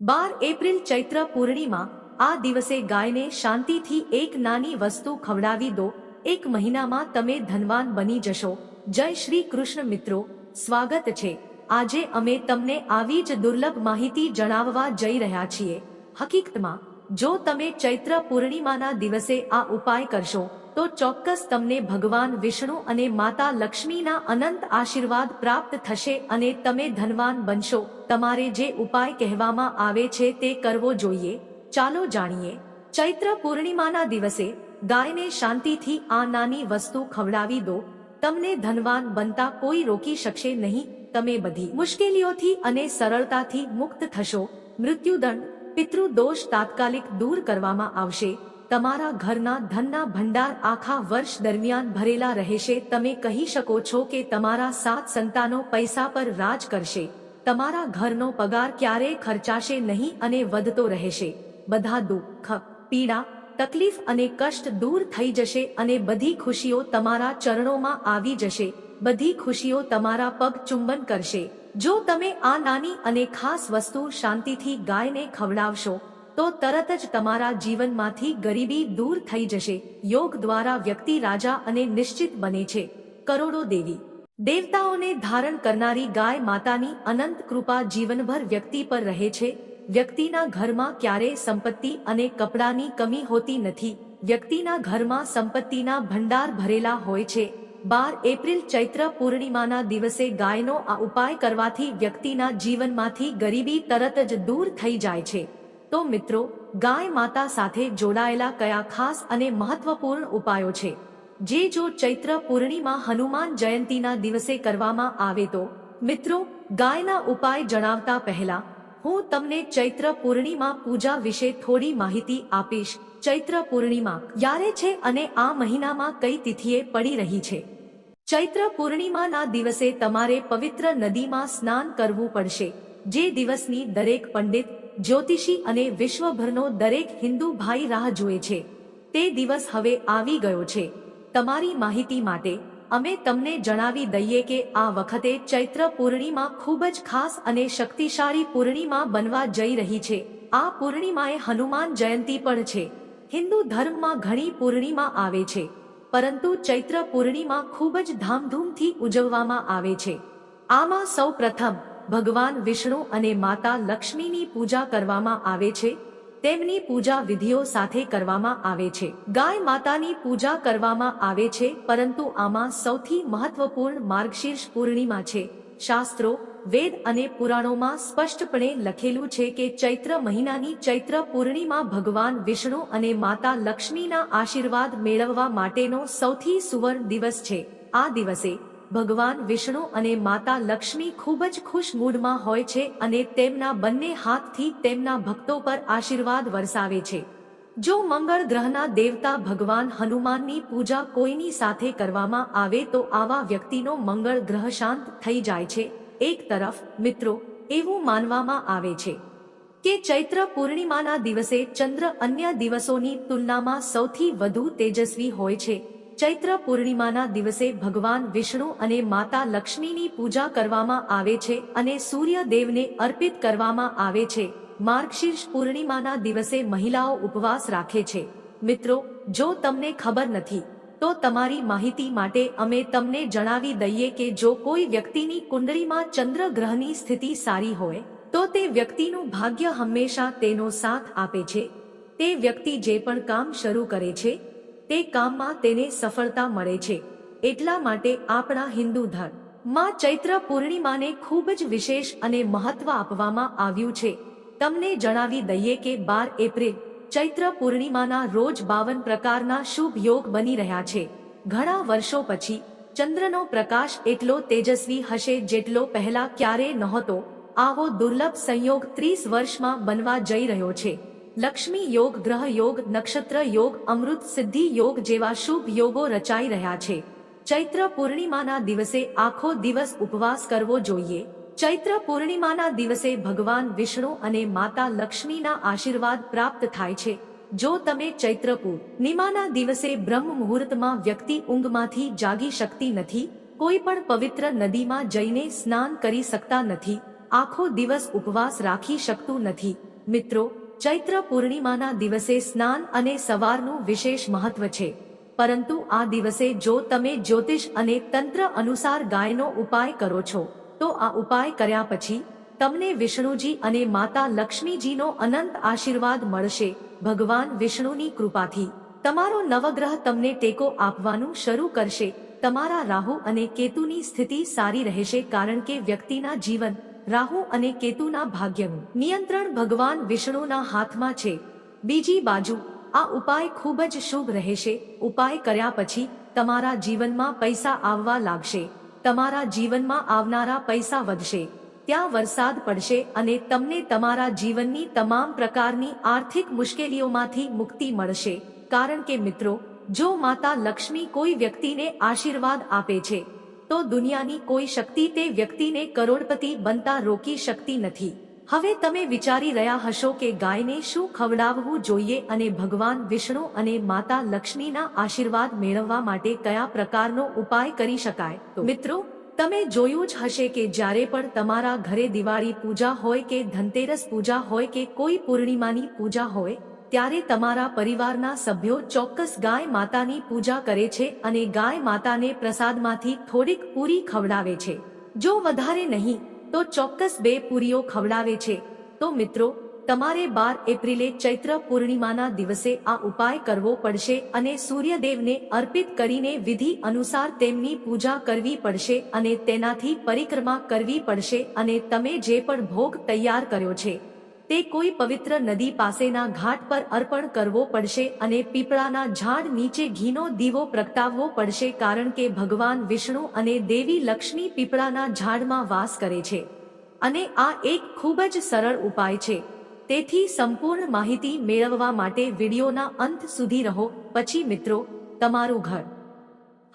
બાર April ચૈત્ર પૂર્ણિમા, આ દિવસે ગાયને શાંતિથી એક નાની વસ્તુ ખવડાવી દો. એક મહિનામાં તમે ધનવાન બની જશો. જય શ્રી કૃષ્ણ મિત્રો, સ્વાગત છે. આજે અમે તમને આવી જ દુર્લભ માહિતી જણાવવા જઈ રહ્યા છીએ. હકીકતમાં, જો તમે ચૈત્ર પૂર્ણિમાના દિવસે આ ઉપાય કરશો તો ચોક્કસ તમને ભગવાન વિષ્ણુ અને માતા લક્ષ્મીના અનંત આશીર્વાદ પ્રાપ્ત થશે અને તમે ધનવાન બનશો. તમારે જે ઉપાય કહેવામાં આવે છે તે કરવો જોઈએ. ચાલો જાણીએ. ચૈત્ર પૂર્ણિમાના દિવસે ગાયને શાંતિથી આ નાની વસ્તુ ખવડાવી દો. તમને ધનવાન બનતા કોઈ રોકી શકશે નહીં. તમે બધી મુશ્કેલીઓથી અને સરળતાથી મુક્ત થશો. મૃત્યુદંડ, પિતૃદોષ તાત્કાલિક દૂર કરવામાં આવશે. તમારા ઘરના ધનના ભંડાર આખા વર્ષ દરમિયાન ભરેલા રહેશે. તમે કહી શકો છો કે તમારા સાત સંતાનો પૈસા પર રાજ કરશે. તમારા ઘરનો પગાર ક્યારેય ખર્ચાશે નહીં અને વધતો રહેશે. બધા દુઃખ, પીડા, તકલીફ અને કષ્ટ દૂર થઈ જશે અને બધી ખુશીઓ તમારા ચરણોમાં આવી જશે. બધી ખુશીઓ તમારા પગ ચુંબન કરશે. જો તમે આ નાની અને ખાસ વસ્તુ શાંતિથી ગાયને ખવડાવશો તો તરત જ તમારા જીવનમાંથી ગરીબી દૂર થઈ જશે. યોગ દ્વારા વ્યક્તિ રાજા અને નિશ્ચિત બને છે. કરોડો દેવી. દેવતાઓને ધારણ કરનારી ગાય માતાની અનંત કૃપા જીવનભર વ્યક્તિ પર રહે છે. વ્યક્તિના ઘરમાં ક્યારેય સંપત્તિ અને કપડાની કમી હોતી નથી. વ્યક્તિના ઘરમાં સંપત્તિના ભંડાર ભરેલા હોય છે. બાર એપ્રિલ ચૈત્ર પૂર્ણિમાના દિવસે ગાયનો આ ઉપાય કરવાથી વ્યક્તિના જીવનમાંથી ગરીબી તરત જ દૂર થઈ જાય છે. તો મિત્રો, ગાય માતા સાથે જોડાયેલા કયા ખાસ અને મહત્વપૂર્ણ ઉપાયો છે? જે જો ચૈત્ર પૂર્ણિમા હનુમાન જયંતીના દિવસે કરવામાં આવે તો? મિત્રો, ગાયના ઉપાય જણાવતા પહેલા, હું તમને ચૈત્ર પૂર્ણિમા પૂજા વિશે થોડી માહિતી આપીશ. ચૈત્ર પૂર્ણિમા ક્યારે છે અને આ મહિનામાં કઈ તિથિએ પડી રહી છે? ચૈત્ર પૂર્ણિમાના દિવસે તમારે પવિત્ર નદીમાં સ્નાન કરવું પડશે. જે દિવસની દરેક પંડિત જ્યોતિષી અને વિશ્વભરનો દરેક હિન્દુ ભાઈ રાહ જુએ છે. તે દિવસ હવે આવી ગયો છે. તમારી માહિતી માટે અમે તમને જણાવી દઈએ કે આ વખતે ચૈત્ર પૂર્ણિમા ખૂબ જ ખાસ અને શક્તિશાળી પૂર્ણિમા બનવા જઈ રહી છે. આ પૂર્ણિમાએ હનુમાન જયંતી પણ છે. હિન્દુ ધર્મમાં ઘણી પૂર્ણિમા આવે છે. પરંતુ ચૈત્ર પૂર્ણિમા ખૂબ જ ધામધૂમથી ઉજવવામાં આવે છે. આમાં સૌ પ્રથમ ભગવાન વિષ્ણુ અને માતા લક્ષ્મીની પૂજા કરવામાં આવે છે. તેમની પૂજા વિધિઓ સાથે કરવામાં આવે છે. ગાય માતાની પૂજા કરવામાં આવે છે, પરંતુ આમાં સૌથી મહત્વપૂર્ણ માર્ગશીર્ષ પૂર્ણિમા છે. શાસ્ત્રો, વેદ અને પુરાણોમાં સ્પષ્ટપણે લખેલું છે કે ચૈત્ર મહિનાની ચૈત્ર પૂર્ણિમા ભગવાન વિષ્ણુ અને માતા લક્ષ્મીના આશીર્વાદ મેળવવા માટેનો સૌથી સુવર્ણ દિવસ છે. આ દિવસે ભગવાન વિષ્ણુ અને માતા લક્ષ્મી ખૂબ જ ખુશ મૂડમાં હોય છે અને તેમના બંને હાથથી તેમના ભક્તો પર આશીર્વાદ વરસાવે છે. જો મંગળ ગ્રહના દેવતા ભગવાન હનુમાનની પૂજા કોઈની સાથે કરવામાં આવે તો આવા વ્યક્તિનો મંગળ ગ્રહ શાંત થઈ જાય છે. એક તરફ, મિત્રો, એવું માનવામાં આવે છે કે ચૈત્ર પૂર્ણિમાના દિવસે ચંદ્ર અન્ય દિવસોની તુલનામાં સૌથી વધુ તેજસ્વી હોય છે. ચૈત્ર પૂર્ણિમાના દિવસે ભગવાન વિષ્ણુ અને માતા લક્ષ્મીની પૂજા કરવામાં આવે છે અને સૂર્યદેવને અર્પિત કરવામાં આવે છે. માર્ગશીર્ષ પૂર્ણિમાના દિવસે મહિલાઓ ઉપવાસ રાખે છે. મિત્રો, જો તમને ખબર નથી, તો તમારી માહિતી માટે અમે તમને જણાવી દઈએ કે જો કોઈ વ્યક્તિની કુંડળીમાં ચંદ્ર ગ્રહની સ્થિતિ સારી હોય, તો તે વ્યક્તિનું ભાગ્ય હંમેશા તેનો સાથ આપે છે. તે વ્યક્તિ જે પણ કામ શરૂ કરે છે તે કામમાં તેને સફળતા મળે છે. એટલા માટે આપણા હિન્દુ ધર્મમાં ચૈત્ર પૂર્ણિમાને ખૂબ જ વિશેષ અને મહત્વ આપવામાં આવ્યું છે. તમને જણાવી દઈએ કે બાર એપ્રિલ ચૈત્ર પૂર્ણિમાના રોજ બાવન પ્રકારના શુભ યોગ બની રહ્યા છે. ઘણા વર્ષો પછી ચંદ્રનો પ્રકાશ એટલો તેજસ્વી હશે જેટલો પહેલા ક્યારેય નહોતો. આવો દુર્લભ સંયોગ ત્રીસ વર્ષમાં બનવા જઈ રહ્યો છે. લક્ષ્મી યોગ, ગ્રહ યોગ, નક્ષત્ર યોગ, અમૃત સિદ્ધિ યોગ જેવા શુભ યોગો રચાઈ રહ્યા છે. ચૈત્ર પૂર્ણિમાના દિવસે આખો દિવસ ઉપવાસ કરવો જોઈએ. ચૈત્ર પૂર્ણિમાના દિવસે ભગવાન વિષ્ણુ અને માતા લક્ષ્મીના આશીર્વાદ પ્રાપ્ત થાય છે. જો તમે ચૈત્ર પૂર્ણિમાના દિવસે બ્રહ્મ મુહૂર્તમાં વ્યક્તિ ઊંઘમાંથી જાગી શકતી નથી, કોઈ પણ પવિત્ર નદીમાં જઈને સ્નાન કરી શકતા નથી, આખો દિવસ ઉપવાસ રાખી શકતું નથી. મિત્રો ચૈત્ર પૂર્ણિમાના દિવસે સ્નાન અને સવારનું વિશેષ મહત્વ છે. પરંતુ આ દિવસે જો તમે જ્યોતિષ અને તંત્ર અનુસાર ગાયનો ઉપાય કરો છો, તો આ ઉપાય કર્યા પછી તમને વિષ્ણુજી અને માતા લક્ષ્મીજીનો અનંત આશીર્વાદ મળશે. ભગવાન વિષ્ણુની કૃપાથી તમારો નવગ્રહ તમને ટેકો આપવાનું શરૂ કરશે. તમારા રાહુ અને કેતુની સ્થિતિ સારી રહેશે કારણ કે વ્યક્તિના જીવન રાહુ અને કેતુના ભાગ્યનું નિયંત્રણ ભગવાન વિષ્ણુના હાથમાં છે. બીજી બાજુ, આ ઉપાય ખૂબ જ શુભ રહેશે. ઉપાય કર્યા પછી તમારા જીવનમાં પૈસા આવવા લાગશે. તમારા જીવનમાં આવનારા પૈસા વધશે. ત્યાં વરસાદ પડશે અને તમને તમારા જીવનની તમામ પ્રકારની આર્થિક મુશ્કેલીઓમાંથી મુક્તિ મળશે. કારણ કે મિત્રો, જો માતા લક્ષ્મી કોઈ વ્યક્તિને આશીર્વાદ આપે છે તો દુનિયાની કોઈ શક્તિ તે વ્યક્તિને કરોડપતિ બનતા રોકી શકતી નથી. હવે તમે વિચારી રહ્યા હશો કે ગાયને શું ખવડાવવું જોઈએ અને ભગવાન વિષ્ણુ અને માતા લક્ષ્મીના આશીર્વાદ મેળવવા માટે કયા પ્રકારનો ઉપાય કરી શકાય? મિત્રો, તમે જોયું જ હશે કે જ્યારે પણ તમારા ઘરે દિવાળી પૂજા હોય કે ધનતેરસ પૂજા હોય કે કોઈ પૂર્ણિમાની પૂજા હોય ત્યારે તમારા પરિવારના સભ્યો ચોક્કસ ગાય માતાની પૂજા કરે છે અને ગાય માતાને પ્રસાદમાંથી થોડીક પૂરી ખવડાવે છે. જો વધારે નહીં, તો ચોક્કસ બે પૂરીઓ ખવડાવે છે. તો મિત્રો, તમારે બાર એપ્રિલે ચૈત્ર પૂર્ણિમાના દિવસે આ ઉપાય કરવો પડશે અને સૂર્યદેવને અર્પિત કરીને વિધિ અનુસાર તેમની પૂજા કરવી પડશે અને તેનાથી પરિક્રમા કરવી પડશે અને તમે જે પણ ભોગ તૈયાર કર્યો છે તે કોઈ પવિત્ર નદી પાસેના ઘાટ પર અર્પણ કરવો પડશે અને પીપળાના ઝાડ નીચે ઘીનો દીવો પ્રગટાવવો પડશે કારણ કે ભગવાન વિષ્ણુ અને દેવી લક્ષ્મી પીપળાના ઝાડમાં વાસ કરે છે. અને આ એક ખૂબ જ સરળ ઉપાય છે. તેથી સંપૂર્ણ માહિતી મેળવવા માટે વિડીયોના અંત સુધી રહો. પછી મિત્રો, તમારું ઘર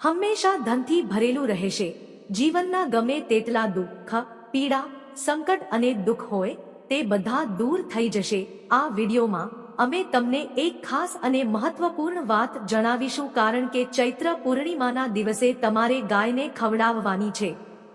હંમેશા ધનથી ભરેલું રહેશે. જીવનના ગમે તેટલા દુઃખ, પીડા, સંકટ અને દુઃખ હોય તે બધા દૂર થઈ જશે. આ વિડીયોમાં અમે તમને એક ખાસ અને મહત્વપૂર્ણ વાત જણાવીશું કારણ કે ચૈત્ર પૂર્ણિમાના દિવસે તમારે ગાયને ખવડાવવાની છે.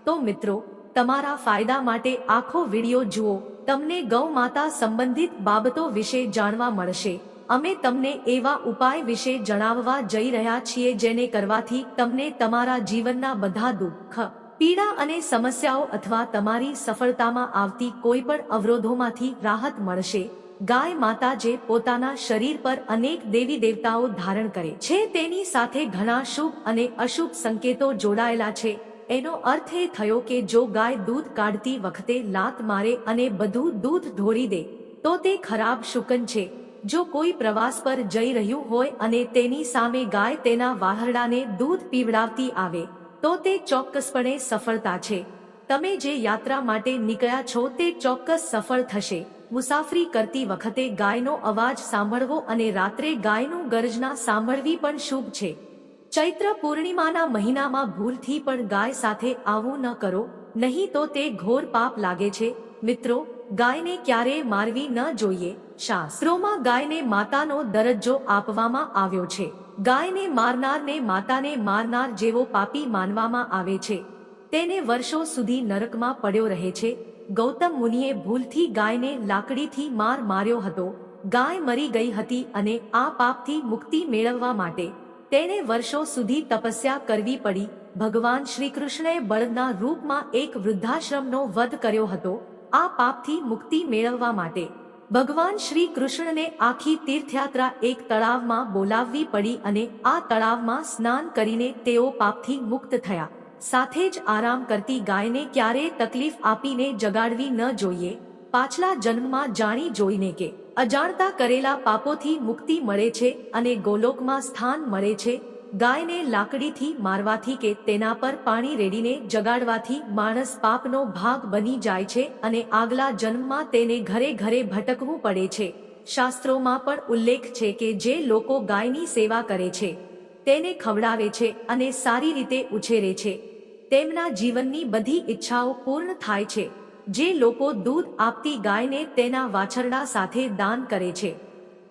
તો મિત્રો, તમારા ફાયદા માટે આખો વીડિયો જુઓ. તમને ગૌ માતા સંબંધિત બાબતો વિશે જાણવા મળશે. અમે તમને એવા ઉપાય વિશે જણાવવા જઈ રહ્યા છીએ જેને કરવાથી તમને તમારા જીવનના બધા દુઃખ પીડા અને સમસ્યાઓ અથવા તમારી સફળતામાં આવતી કોઈ પણ અવરોધોમાંથી રાહત મળશે, ગાય માતા જે પોતાના શરીર પર અનેક દેવી દેવતાઓ ધારણ કરે છે, તેની સાથે ઘણા શુભ અને અશુભ સંકેતો જોડાયેલા છે. એનો અર્થ એ થયો કે જો ગાય દૂધ કાઢતી વખતે લાત મારે અને બધું દૂધ ઢોળી દે, તો તે ખરાબ શુકન છે. જો કોઈ પ્રવાસ પર જઈ રહ્યું હોય અને તેની સામે ગાય તેના વાહરડાને દૂધ પીવડાવતી આવે તો તે ચોક્કસપણે સફળતા છે. તમે જે યાત્રા માટે નીકળ્યા છો તે ચોક્કસ સફળ થશે. મુસાફરી કરતી વખતે ગાયનો અવાજ સાંભળવો અને રાત્રે ગાયનું ગરજના સાંભળવી પણ શુભ છે. ચૈત્ર પૂર્ણિમાના મહિનામાં ભૂલથી પણ ગાય સાથે આવું ન કરો, નહીં તો તે ઘોર પાપ લાગે છે. મિત્રો, ગાયને ક્યારેય મારવી ન જોઈએ. શાસ્ત્રોમાં ગાયને માતાનો દરજ્જો આપવામાં આવ્યો છે. ગાયને મારનારને માતાને મારનાર જેવો પાપી માનવામાં આવે છે. તેને વર્ષો સુધી નરકમાં પડ્યો રહે છે. ગૌતમ મુનિએ ભૂલથી ગાયને લાકડીથી માર માર્યો હતો. ગાય મરી ગઈ હતી અને આ પાપથી મુક્તિ મેળવવા માટે તેને વર્ષો સુધી તપસ્યા કરવી પડી. ભગવાન શ્રી કૃષ્ણએ બળદના રૂપમાં એક વૃદ્ધાશ્રમનો વધ કર્યો હતો. આ પાપથી મુક્તિ મેળવવા માટે ભગવાન શ્રી કૃષ્ણને આખી તીર્થયાત્રા એક તળાવમાં બોલાવવી પડી અને આ તળાવમાં સ્નાન કરીને તેઓ પાપથી મુક્ત થયા. સાથે જ આરામ કરતી ગાયને ક્યારેય તકલીફ આપીને જગાડવી ન જોઈએ. પાછલા જન્મમાં જાણી જોઈને કે અજાણતા કરેલા પાપોથી મુક્તિ મળે છે અને ગોલોકમાં સ્થાન મળે છે ગાયને લાકડીથી મારવાથી કે તેના પર પાણી રેડીને જગાડવાથી માણસ પાપનો ભાગ બની જાય છે અને આગલા જન્મમાં તેને ઘરે ઘરે ભટકવું પડે છે. શાસ્ત્રોમાં પણ ઉલ્લેખ છે કે જે લોકો ગાયની સેવા કરે છે, તેને ખવડાવે છે અને સારી રીતે ઉછેરે છે. તેમના જીવનની બધી ઈચ્છાઓ પૂર્ણ થાય છે. જે લોકો દૂધ આપતી ગાયને તેના વાછરડા સાથે દાન કરે છે.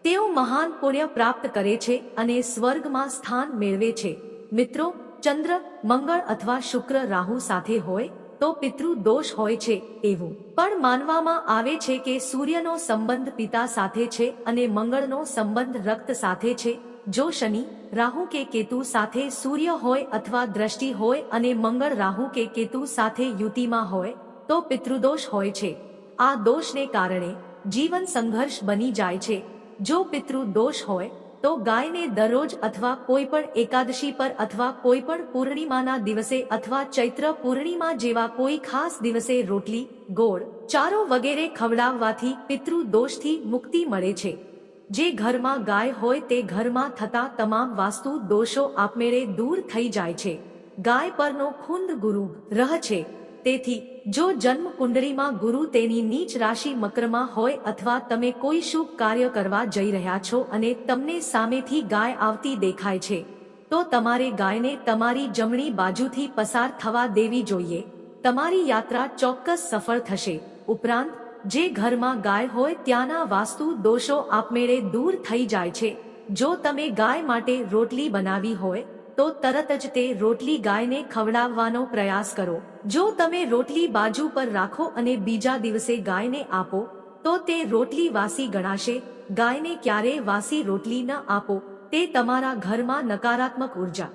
તેઓ મહાન પુણ્ય પ્રાપ્ત કરે છે અને સ્વર્ગમાં સ્થાન મેળવે છે. મિત્રો, ચંદ્ર, મંગળ અથવા શુક્ર રાહુ સાથે હોય તો પિતૃ દોષ હોય છે એવું. પણ માનવામાં આવે છે કે સૂર્યનો સંબંધ પિતા સાથે છે અને મંગળનો સંબંધ રક્ત સાથે છે. જો શનિ, રાહુ કે કેતુ સાથે સૂર્ય હોય અથવા દ્રષ્ટિ હોય અને મંગળ રાહુ કે કેતુ સાથે યુતિમાં હોય, તો પિતૃદોષ હોય છે. આ દોષને કારણે જીવન સંઘર્ષ બની જાય છે. જો પિતૃ દોષ હોય, તો ગાયને દરરોજ અથવા કોઈ પણ એકાદશી પર અથવા કોઈ પણ પૂર્ણિમાના દિવસે અથવા ચૈત્ર પૂર્ણિમા જેવા કોઈ ખાસ દિવસે રોટલી, ગોળ, ચારો વગેરે ખવડાવવાથી પિતૃ દોષથી મુક્તિ મળે છે. જે ઘરમાં ગાય હોય તે ઘરમાં થતા તમામ વાસ્તુ દોષો આપમેળે દૂર થઈ જાય છે. ગાય પરનો ખુંદ ગુરુ રહ છે. તેથી જો જન્મ કુંડળીમાં ગુરુ તેની નીચ રાશિ મકરમાં હોય અથવા તમે કોઈ શુભ કાર્ય કરવા જઈ રહ્યા છો અને તમને સામેથી ગાય આવતી દેખાય છે, તો તમારે ગાયને તમારી જમણી બાજુથી પસાર થવા દેવી જોઈએ. તમારી યાત્રા ચોક્કસ સફળ થશે. ઉપરાંત, જે ઘરમાં ગાય હોય ત્યાંના વાસ્તુ દોષો આપમેળે દૂર થઈ જાય છે. જો તમે ગાય માટે રોટલી બનાવી હોય તો તરત જ તે રોટલી ગાયને ખવડાવવાનો પ્રયાસ કરો. જો તમે રોટલી બાજુ પર રાખો અને બીજા દિવસે ગાયને આપો, તો તે રોટલી વાસી ગણાશે. ગાયને ક્યારેય વાસી રોટલી ન આપો, તે તમારા ઘરમાં નકારાત્મક ઊર્જા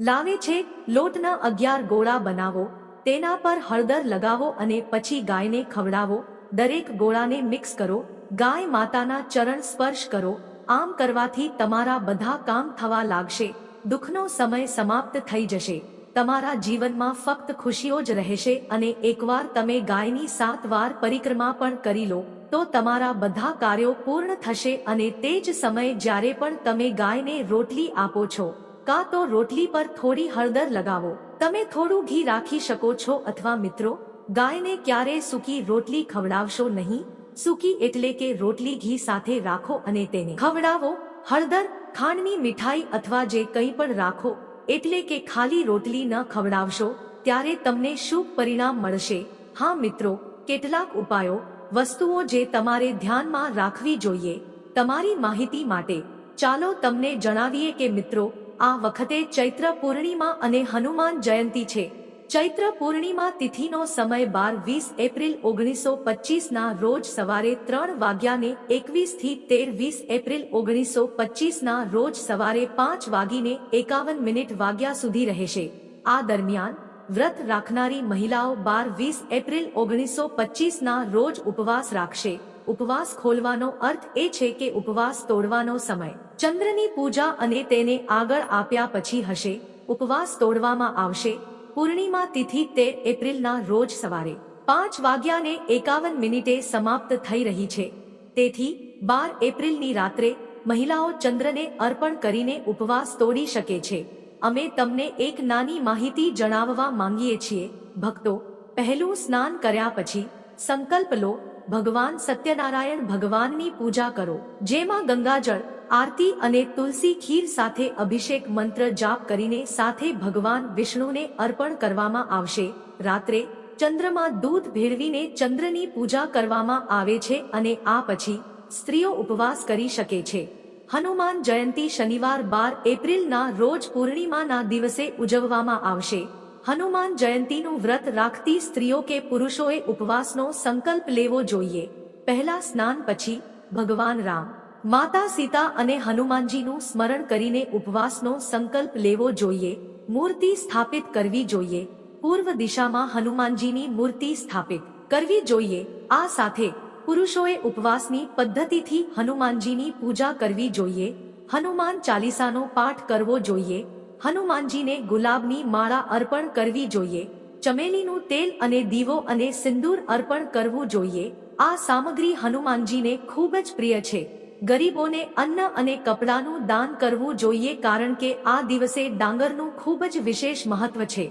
લાવે છે. લોટના અગિયાર ગોળા બનાવો, તેના પર હળદર લગાવો અને પછી ગાયને ખવડાવો. દરેક ગોળાને મિક્સ કરો. ગાય માતાના ચરણ સ્પર્શ કરો. આમ કરવાથી તમારા બધા કામ થવા લાગશે. દુઃખનો સમય સમાપ્ત થઈ જશે. તમારા જીવનમાં ફક્ત ખુશીઓ જ રહેશે અને એકવાર તમે ગાયની સાત વાર પરિક્રમા પણ કરી લો, તો તમારા બધા કાર્યો પૂર્ણ થશે અને તે જ સમયે જ્યારે પણ તમે ગાયને રોટલી આપો છો, કાં તો રોટલી પર થોડી હળદર લગાવો. તમે થોડું ઘી રાખી શકો છો અથવા મિત્રો, ગાયને ક્યારે સૂકી રોટલી ખવડાવશો નહીં? સૂકી એટલે કે રોટલી ઘી સાથે રાખો અને તેને ખવડાવો. હળદર ખાંડની મીઠાઈ અથવા જે કંઈ પણ રાખો, એટલે કે ખાલી રોટલી ન ખવડાવશો, ત્યારે તમને શુભ પરિણામ મળશે. હા મિત્રો, કેટલાક ઉપાયો, વસ્તુઓ જે તમારે ધ્યાનમાં રાખવી જોઈએ. તમારી માહિતી માટે, ચાલો તમને જણાવીએ કે મિત્રો, આ વખતે ચૈત્ર પૂર્ણિમા અને હનુમાન જયંતી છે. ચૈત્ર પૂર્ણિમા તિથિનો સમય બાર વીસ એપ્રિલ ઓગણીસો પચીસના રોજ સવારે ત્રણ વાગ્યાને એકવીસથી તેર વીસ એપ્રિલ ઓગણીસો પચીસના રોજ સવારે પાંચ વાગીને એકાવન મિનિટ વાગ્યા સુધી રહેશે. આ દરમિયાન વ્રત રાખનારી મહિલાઓ બાર વીસ એપ્રિલ ઓગણીસો પચીસના રોજ ઉપવાસ રાખશે. ઉપવાસ ખોલવાનો અર્થ એ છે કે ઉપવાસ તોડવાનો સમય. ચંદ્રની પૂજા અને તેને આગળ આપ્યા પછી હશે. ઉપવાસ તોડવામાં આવશે. પૂર્ણિમા તિથિ તે એપ્રિલના રોજ સવારે પાંચ વાગ્યાને એકાવન મિનિટે સમાપ્ત થઈ રહી છે. તેથી, બાર એપ્રિલની રાત્રે મહિલાઓ ચંદ્રને અર્પણ કરીને ઉપવાસ તોડી શકે છે. અમે તમને એક નાની માહિતી જણાવવા માંગીએ છીએ. ભક્તો, પહેલું સ્નાન કર્યા પછી સંકલ્પ લો, ભગવાન સત્યનારાયણ ભગવાનની પૂજા કરો. જેમાં ગંગાજળ આરતી અને તુલસી ખીર સાથે અભિષેક મંત્ર જાપ કરીને સાથે ભગવાન વિષ્ણુને અર્પણ કરવામાં આવશે. રાત્રે ચંદ્રમાં દૂધ ભેળવીને ચંદ્રની પૂજા કરવામાં આવે છે અને આ પછી સ્ત્રીઓ ઉપવાસ કરી શકે છે. હનુમાન જયંતી શનિવાર બાર એપ્રિલના રોજ પૂર્ણિમાના દિવસે ઉજવવામાં આવશે. હનુમાન જયંતીનું વ્રત રાખતી સ્ત્રીઓ કે પુરુષોએ ઉપવાસનો સંકલ્પ લેવો જોઈએ. પહેલા સ્નાન પછી ભગવાન રામ માતા સીતા અને હનુમાનજીનું સ્મરણ કરીને ઉપવાસનો સંકલ્પ લેવો જોઈએ, મૂર્તિ સ્થાપિત કરવી જોઈએ, પૂર્વ દિશામાં હનુમાનજીની મૂર્તિ સ્થાપિત કરવી જોઈએ, આ સાથે પુરુષોએ ઉપવાસની પદ્ધતિથી હનુમાનજીની પૂજા કરવી જોઈએ, હનુમાન ચાલીસાનો પાઠ કરવો જોઈએ, હનુમાનજીને ગુલાબની માળા અર્પણ કરવી જોઈએ, ચમેલીનું તેલ અને દીવો અને સિંદૂર અર્પણ કરવું જોઈએ, આ સામગ્રી હનુમાનજીને ખૂબ જ પ્રિય છે. ગરીબોને અન્ન અને કપડાનું દાન કરવું જોઈએ કારણ કે આ દિવસે ડાંગરનું ખૂબ જ વિશેષ મહત્વ છે.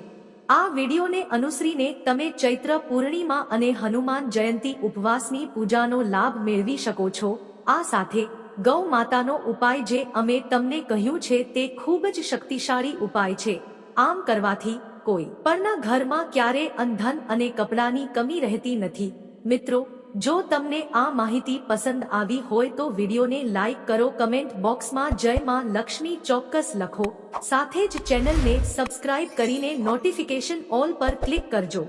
આ વિડીયોને અનુસરીને તમે ચૈત્ર પૂર્ણિમા અને હનુમાન જયંતી ઉપવાસની પૂજાનો લાભ મેળવી શકો છો. આ સાથે ગૌ માતાનો ઉપાય જે અમે તમને કહ્યું છે તે ખૂબ જ શક્તિશાળી ઉપાય છે. આમ કરવાથી કોઈ પણના ઘરમાં ક્યારે અંધન અને કપડાની કમી રહેતી નથી. મિત્રો જો તમને આ માહિતી પસંદ આવી હોય તો વિડીયોને લાઇક કરો, કમેન્ટ બોક્સમાં જય માં લક્ષ્મી ચોક્કસ લખો. સાથે જ ચેનલને સબસ્ક્રાઇબ કરીને નોટિફિકેશન ઓલ પર ક્લિક કરજો.